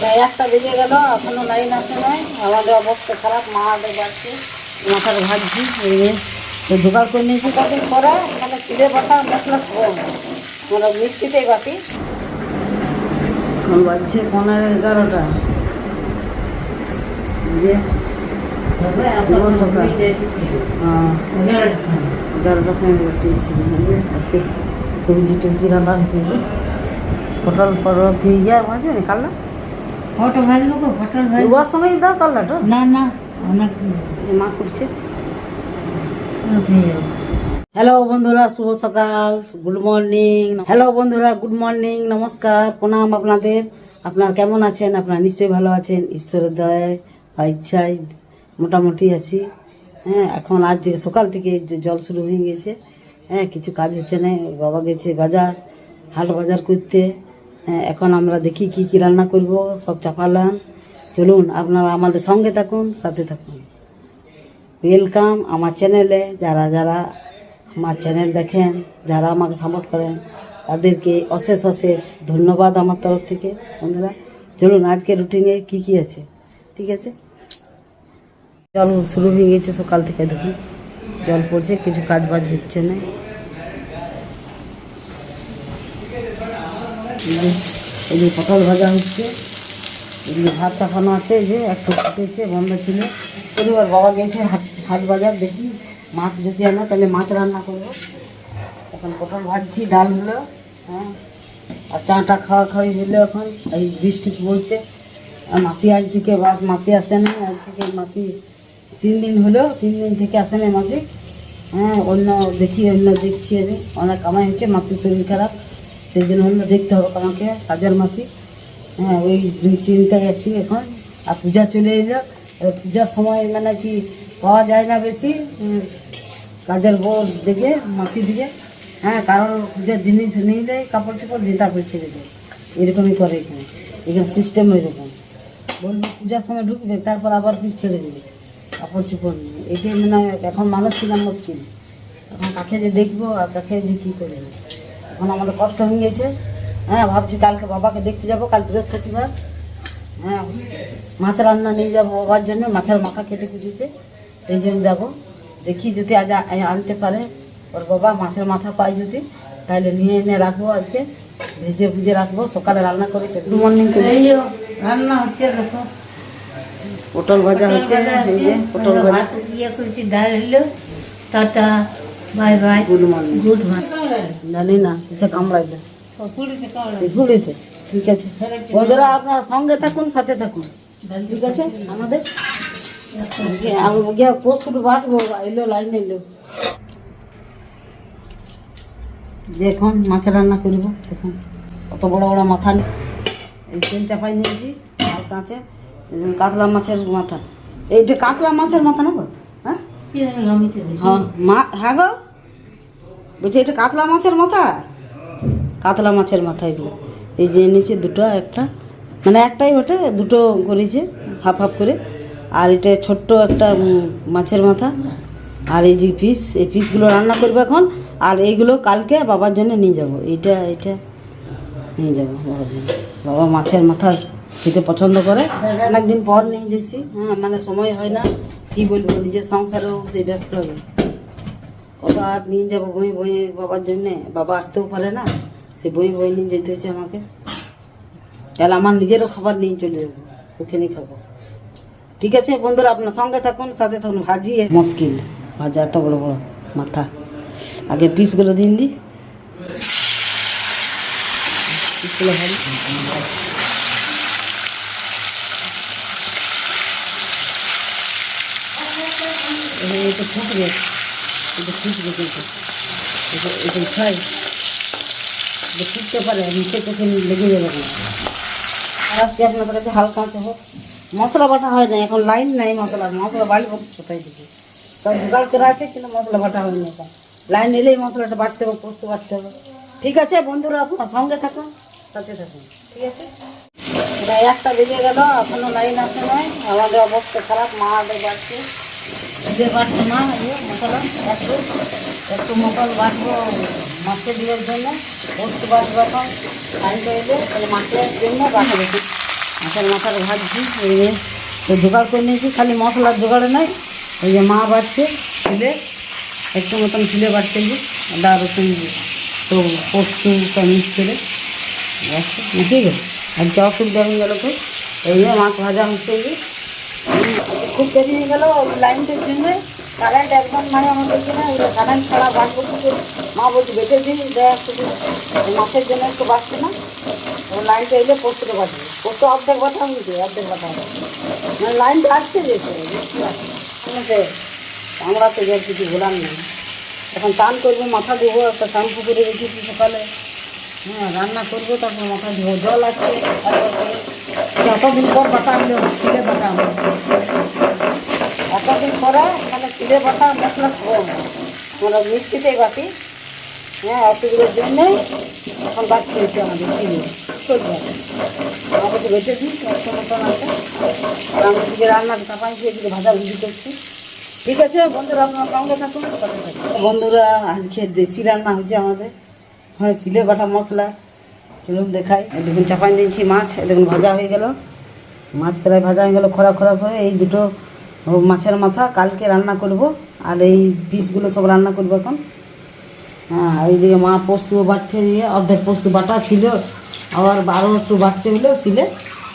প্রায় একটা বেজে গেল, এখনও লাইন আসে নাই। আমাদের অবস্থা খারাপ, মা আগে যাচ্ছে, মাথার ভাজছি এই জোগাড় করে নিয়েছি কদিন পরে মানে সিলে বাটা মশলা খাব। মানে মিক্সিতেই বাটি। এখন বাজছে পনেরো এগারোটা। যে সকাল। হ্যাঁ এগারোটার সময় বাটিয়েছি আজকে সবজি টবজি রান্না হয়েছে। পটল পটল ইয়ে ভাজবে না? কাল্লা ফটো ভাজলো গো ফটো ভাজ ওর দাও কাল্লাটা না না অনেক মা করছে হ্যালো বন্ধুরা শুভ সকাল গুড মর্নিং হ্যালো বন্ধুরা গুড মর্নিং নমস্কার প্রণাম আপনাদের। আপনার কেমন আছেন? আপনারা নিশ্চয়ই ভালো আছেন। ঈশ্বরের দয়ায় বা ইচ্ছায় মোটামুটি আছি। হ্যাঁ এখন আজ থেকে সকাল থেকে জল শুরু হয়ে গেছে। হ্যাঁ কিছু কাজ হচ্ছে না। বাবা গেছে বাজার হাট বাজার করতে। এখন আমরা দেখি কি কি রান্না করব, সব চাপালাম। চলুন, আপনারা আমাদের সঙ্গে থাকুন, সাথে থাকুন। ওয়েলকাম আমার চ্যানেলে যারা যারা আমার চ্যানেল দেখেন, যারা আমাকে সাপোর্ট করেন, তাদেরকে অশেষ অশেষ ধন্যবাদ আমার তরফ থেকে, বন্ধুরা। চলুন আজকে রুটিনে কি কি আছে? ঠিক আছে? জল শুরু হয়ে গেছে সকাল থেকে, দেখুন। জল পড়ছে, কিছু কাজ বাজ হচ্ছে না। এই যে- পটল ভাজা হচ্ছে, এদিকে ভাত চাপানো আছে, এই যে একটু ফুটেছে, বন্ধ ছিল। পরিবার বাবা গেছে হাট হাট বাজার দেখি, মাছ যদি আনা, তাহলে মাছ রান্না করব। এখন পটল ভাজছি, ডাল হলো হ্যাঁ। আর চাটা খাওয়া খাওয়াই হলো এখন, এই বৃষ্টি বলছে আর মাসি আজ থেকে বাস, মাসি আসে না, আজ থেকে মাসি তিন দিন হলো, তিন দিন থেকে আসে না মাসি। হ্যাঁ অন্য দেখি, অন্য দেখছি আমি, অনেক কামাই হচ্ছে, মাসির শরীর খারাপ। সেই জন্য অন্য দেখতে হবে আমাকে কাজের মাসি। হ্যাঁ ওই চিন্তায় আছি এখন। আর পূজা চলে এলো। পূজার সময় মানে কি, পাওয়া যায় না বেশি। কাজের বউ দেখে, মাসি দিকে হ্যাঁ কারণ পূজার জিনিস দেয় কাপড় চোপড় দিয়ে তারপরে ছেড়ে দেয়। এরকমই করে এখানে। এখানে সিস্টেম এরকম। বলবি পূজার সময় ঢুকবে, তারপর আবার কি ছেড়ে দেবে। কাপড় চোপড় নিয়ে। এটাই মানে এখন মানুষ কিনা মুশকিল। এখন কাকে যে দেখব আর কাকে যে কী করে এখন আমাদের কষ্ট হয়ে গেছে হ্যাঁ ভাবছি কালকে বাবাকে দেখতে যাব কাল বৃহস্পতিবার। হ্যাঁ মাছ রান্না নিয়ে যাব বাবার জন্য মাছের মাথা কেটে কুচিয়েছে সেই জন্য যাব। দেখি যদি আজ আ- আনতে পারে ওর বাবা মাছের মাথা পাই যদি তাহলে নিয়ে এনে রাখব আজকে। ভেজে ভুজে রাখব সকালে রান্না করে গুড মর্নিং করে। রান্না হচ্ছে দেখো। পটল ভাজা হচ্ছে এই যে পটল ভাজা। ভাত ইয়ে করেছি ডাল হলো tata. Bye bye. Good morning good ভাত জানি না কিসে কামড়াইলে। পুরীতে ঘুরিতে ঠিক আছে। বন্ধুরা আপনারা সঙ্গে থাকুন সাথে থাকুন। ঠিক আছে আমাদের? আমি গিয়ে পোস্ট বাটবো এলো লাইন এলো। দেখুন মাছ রান্না করব দেখুন। কত বড় বড় মাথা এই তেল চাপাই নিয়েছি আর কাঁচে কাতলা মাছের মাথা। এইটা কাতলা মাছের মাথা না গো? হ্যাঁ? হ্যাঁ মা হ্যাঁ গো? বলছি, এটা কাতলা মাছের মাথা? কাতলা মাছের মাথা এগুলো। এই যে এনেছে দুটো, একটা। মানে একটাই ওটা দুটো করেছে, হাফ হাফ করে। আর এটা ছোট্ট একটা মাছের মাথা। আর এই যে পিস এই পিসগুলো রান্না করব এখন। আর এইগুলো কালকে বাবার জন্য নিয়ে যাব। এইটা এটা নিয়ে যাব বাবার জন্য। বাবা মাছের মাথা খেতে পছন্দ করে। অনেকদিন পর নিয়ে যেছি হ্যাঁ মানে সময় হয় না। কি বলব, নিজের সংসারেও সেই ব্যস্ত হবে কত আর নিয়ে যাব বই বই বাবার জন্যে। বাবা আসতেও পারে না। সে বই বই নিয়ে যেতে হয়েছে আমাকে। তাহলে আমার নিজেরও খাবার নিয়ে চলে যাব। ওখানেই খাব। ঠিক আছে বন্ধুরা, আপনার সঙ্গে থাকুন, সাথে থাকুন। ভাজিয়ে মুশকিল। ভাজা এত বড় বড় মাথা। আগে পিসগুলো দিন দি পিসগুলো ভাজি। এটা ফুটবে কিন্তু এটা এটা খাই এটা ফুটতে পারে, নিচে চোখে লেগে যাবে না। আজকে আপনাদের কাছে হালকা আছে, হোক। মশলা বাটা হয় না এখন লাইন নাই মশলা মশলা বাড়ি কোথায় দিকে সব জোগাড় করা আছে, কিন্তু মশলা বাটা হয়নি এখন লাইন এলেই মশলাটা বাটতে হবে পোস্ত বাটতে হবে। ঠিক আছে বন্ধুরা, আপনার সঙ্গে থাকুন, সাথে থাকুন। ঠিক আছে? প্রায় একটা বেজে গেল, এখনও লাইন আসে নাই। আমাদের অবস্থা খারাপ, মা আগে বাড়ছে। যে বাটছে মা এই মশলা একটু একটু মশলা বাটবো মাছের দিনের জন্য, পোস্ত বাটবো এখন লাইনটা এলে তাহলে মাছের জন্য বাটা দেবো মাছের মাথার ভাজছি এই যে, তো জোগাড় করে নিয়েছি, খালি মশলার জোগাড়ে নাই ওই যে মা বাড়ছে ছিলে একটু মতন ছিলে বাড়ছে যে, আদা, রসুন, তো পোস্ত, সব মিক্স করে নাকি গো? আজকে অসুবিধা হয়ে গেল তো, এই যে মাছ ভাজা হচ্ছে যে খুব দেরি হয়ে গেল লাইনটার জন্য। কারেন্ট একদম মানে আমাদের এখানে কারেন্ট ছাড়া বাঁচবো কিন্তু মা বলছি, বেঁচে দিন দেখ শুধু মাছের জন্য একটু বাঁচছে না। ও লাইনটা এলে পোস্তটা বাঁচবে। পোস্ত অর্ধেক বাটা হয়েছে, অর্ধেক হবে মানে লাইনটা আসছে যেতে আমরা তো যার কিছু বলার নেই। এখন চান করব, মাথা দেবো একটা শ্যাম্পু করে রেখেছি সকালে। হ্যাঁ রান্না করব, তারপর মাথা দেবো জল আসছে। যতদিন পর বাটা ছিলে বাটা হলো এতদিন পরে মানে ছিলে বাটা মশলা না। আমরা মিক্সিতেই বাটি হ্যাঁ অসুবিধার জন্যে এখন বাদ হয়েছে আমাদের চলবে। আমাদের বেঁচে দিই মতন আছে। আর আমি এদিকে রান্না চাপাইছি এদিকে ভাজা ভুজি করছি। ঠিক আছে, বন্ধুরা, আপনার সঙ্গে থাকুন বন্ধুরা, আজকে দেশি রান্না হচ্ছে আমাদের। হ্যাঁ সিলে বাটা মশলা। চলুন দেখাই। দেখুন, চাপাই দিয়েছি মাছ। দেখুন, ভাজা হয়ে গেল। মাছ প্রায় ভাজা হয়ে গেল খরা খরা করে। এই দুটো মাছের মাথা, কালকে রান্না করব। আর এই পিসগুলো সব রান্না করব এখন। হ্যাঁ আর এইদিকে মা পোস্ত বাটছে দিয়ে, অর্ধেক পোস্ত বাটা ছিল। আবার আরও একটু বাটতে হলো ছিলে।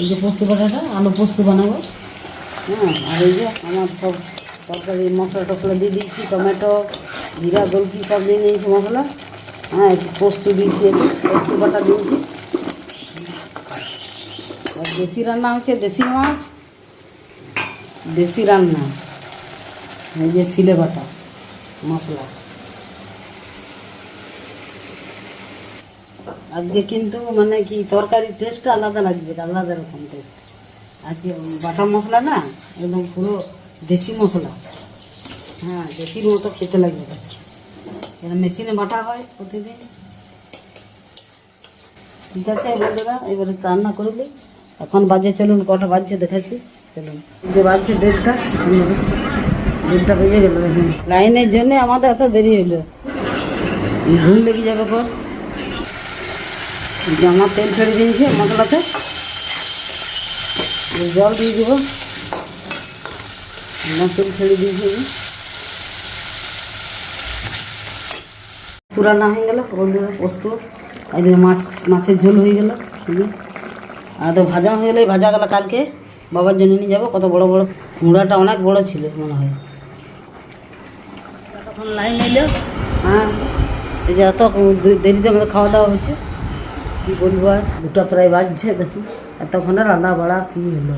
এই যে পোস্ত বাটাটা, আলু পোস্ত বানাবো। হ্যাঁ আর এই যে আমার সব তরকারি, মশলা টশলা দিয়ে দিয়েছি, টমেটো, জিরা, গোলকি সব দিয়ে নিয়েছি মশলা। হ্যাঁ একটু পোস্ত দিয়েছি, একটু বাটা দিয়েছি। আর দেশি রান্না হচ্ছে দেশি মাছ। দেশি রান্না, এই যে সিলে বাটা, মশলা। আজকে কিন্তু মানে কি তরকারির টেস্টটা আলাদা লাগবে, আলাদা রকম টেস্ট আজকে বাটা মশলা না, একদম পুরো দেশি মশলা। হ্যাঁ দেশির মতো খেতে লাগবে। এটা মেশিনে বাটা হয় প্রতিদিন। ঠিক আছে, বন্ধুরা, এবারে রান্না করবি এখন বাজে, চলুন, কটা বাজছে দেখাচ্ছি দেড়টা দেড়টা বেজে গেল লাইনের জন্য আমাদের এত দেরি হলো। ঘুম লেগে যাবে পর। আমার তেল ছেড়ে দিয়েছি মশলাতে। জল দিয়ে দেবো। তেল ছেড়ে দিয়েছি। যে। তুরান্না হয়ে গেল পোস্ত। এদিকে মাছ, মাছের ঝোল হয়ে গেল। আর তো ভাজা হয়ে গেলে ভাজা গেল কালকে। বাবার জন্য নিয়ে যাব। কত বড় বড় মুড়াটা অনেক বড় ছিল মনে হয়। তখন লাইন এলো। হ্যাঁ এই যে এত দেরিতে আমাদের খাওয়া দাওয়া হচ্ছে। কী বলব আর? দুটো প্রায় বাজছে দেখুন। এতক্ষণে রান্না বাড়া কী হলো?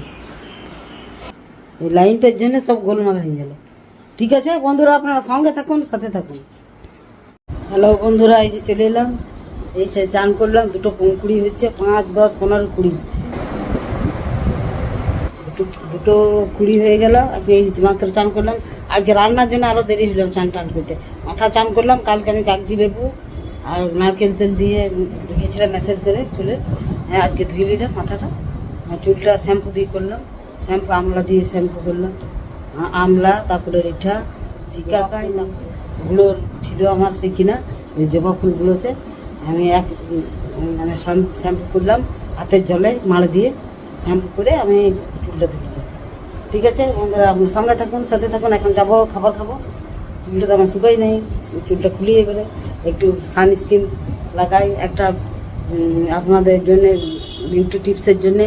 এই লাইনটার জন্য সব গোলমাল হয়ে গেল। ঠিক আছে বন্ধুরা আপনারা সঙ্গে থাকুন সাথে থাকুন। হ্যালো বন্ধুরা এই যে চলে এলাম। এই চান করলাম দুটো কুড়ি হচ্ছে পাঁচ দশ পনেরো কুড়ি। দুটো কুড়ি হয়ে গেল, আজকে এই মাত্র চান করলাম। আজকে রান্নার জন্য আরও দেরি হলো চান টান করতে। মাথা চান করলাম, কালকে আমি কাগজি লেবু আর নারকেল তেল দিয়ে রেখেছিলাম মেসেজ করে চুলে। হ্যাঁ আজকে ধুয়ে নিলাম মাথাটা। চুলটা শ্যাম্পু দিয়ে করলাম। শ্যাম্পু আমলা দিয়ে শ্যাম্পু করলাম। আমলা, তারপরে রিঠা শিকাকাই গুলো ছিল আমার সে কিনা জবা ফুলগুলোতে। আমি এক মানে শ্যাম- শ্যাম্পু করলাম, হাতের জলে মাড় দিয়ে শ্যাম্পু করে আমি চুলটা ঠিক আছে, বন্ধুরা সঙ্গে থাকুন, সাথে থাকুন, এখন যাব, খাবার খাব। চুলটা তো আমার শুকাই নেই, চুলটা খুলিয়ে এবারে একটু সানস্ক্রিন লাগাই, একটা আপনাদের জন্যে বিউটি টিপসের জন্যে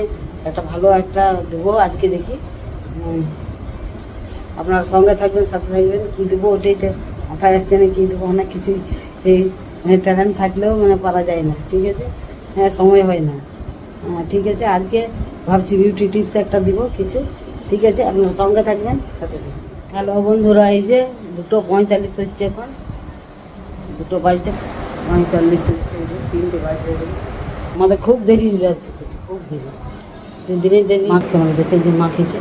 একটা ভালো একটা দেবো আজকে দেখি। আপনার সঙ্গে থাকবেন, সাথে থাকবেন, কী দেবো ওটাই তো মাথায় আসছে না, কী দেবো, অনেক কিছুই সেই মানে ট্যালেন্ট থাকলেও মানে পারা যায় না, ঠিক আছে? হ্যাঁ সময় হয় না। ঠিক আছে, আজকে ভাবছি বিউটি টিপস একটা দিব কিছু। ঠিক আছে আপনার সঙ্গে থাকবেন সাথে থাকবেন। হ্যালো বন্ধুরা এই যে দুটো পঁয়তাল্লিশ হচ্ছে এখন। দুটো বাজতে পঁয়তাল্লিশ হচ্ছে তিনটে বাজতে আমাদের খুব দেরি হলো আজকে খুব দেরি। তিন দিনের দেরি মা কেমন দেখে যে মা খেয়েছে।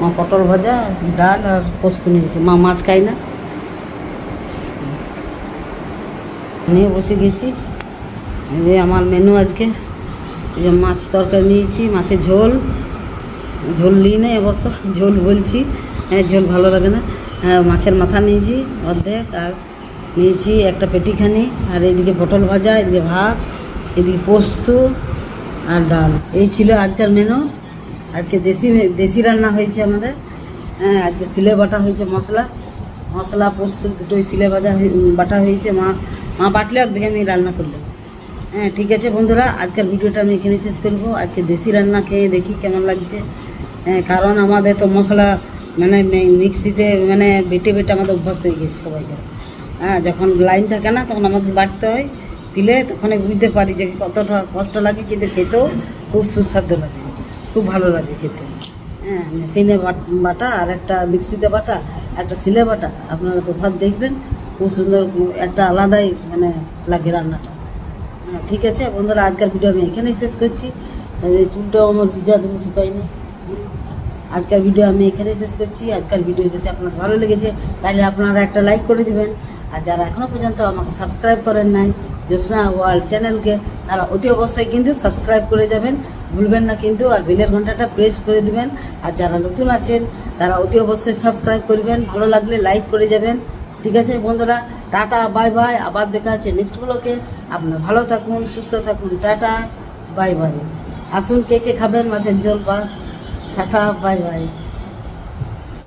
মা পটল ভাজা ডাল আর পোস্ত নিয়েছে। মা মাছ খায় না। নিয়ে বসে গেছি। এই যে আমার মেনু আজকে। এই যে মাছ তরকারি নিয়েছি মাছের ঝোল। ঝোল নিই না অবশ্য ঝোল বলছি। হ্যাঁ ঝোল ভালো লাগে না। হ্যাঁ মাছের মাথা নিয়েছি অর্ধেক আর নিয়েছি একটা পেটিখানি। আর এদিকে পটল ভাজা এদিকে ভাত এদিকে পোস্ত আর ডাল। এই ছিল আজকের মেনু আজকে দেশি দেশি রান্না হয়েছে আমাদের। হ্যাঁ আজকে সিলে বাটা হয়েছে মশলা। মশলা পোস্ত দুটোই সিলে উম, বাটা হয়েছে। মা মা বাটলে একদিকে আমি রান্না করলাম হ্যাঁ ঠিক আছে বন্ধুরা আজকের ভিডিওটা আমি এখানে শেষ করব। আজকে দেশি রান্না খেয়ে দেখি কেমন লাগছে। কারণ আমাদের তো মশলা মানে মিক্সিতে মানে বেটে বেটে আমাদের অভ্যাস হয়ে গেছে সবাইকে। হ্যাঁ যখন লাইন থাকে না, তখন আমাদের বাটতে হয় ছিলে তখন বুঝতে পারি যে কতটা কষ্ট লাগে কিন্তু খেতেও খুব সুস্বাদু লাগে, খুব ভালো লাগে খেতে। হ্যাঁ মেশিনে বাটা আর একটা মিক্সিতে বাটা, একটা সিলে বাটা, আপনারা তো ভাত দেখবেন, খুব সুন্দর একটা আলাদাই মানে লাগে রান্নাটা। হ্যাঁ ঠিক আছে, বন্ধুরা, আজকের ভিডিও আমি এখানেই শেষ করছি। চুলটাও আমার ভিজা দেবো শুকাইনি আজকের ভিডিও আমি এখানেই শেষ করছি। আজকের ভিডিও যদি আপনার ভালো লেগেছে, তাহলে আপনারা একটা লাইক করে দিবেন। আর যারা এখনও পর্যন্ত আমাকে সাবস্ক্রাইব করেন নাই, জ্যোৎস্না ওয়ার্ল্ড চ্যানেলকে তারা অতি অবশ্যই কিন্তু সাবস্ক্রাইব করে যাবেন। ভুলবেন না কিন্তু, আর বেলের ঘন্টাটা প্রেস করে দিবেন। আর যারা নতুন আছেন, তারা অতি অবশ্যই সাবস্ক্রাইব করবেন। ভালো লাগলে লাইক করে যাবেন। ঠিক আছে বন্ধুরা, টাটা বাই বাই আবার দেখা হচ্ছে নেক্সট ব্লকে আপনারা ভালো থাকুন, সুস্থ থাকুন। টাটা বাই বাই আসুন কে কে খাবেন, মাছের জল বা টাটা বাই বাই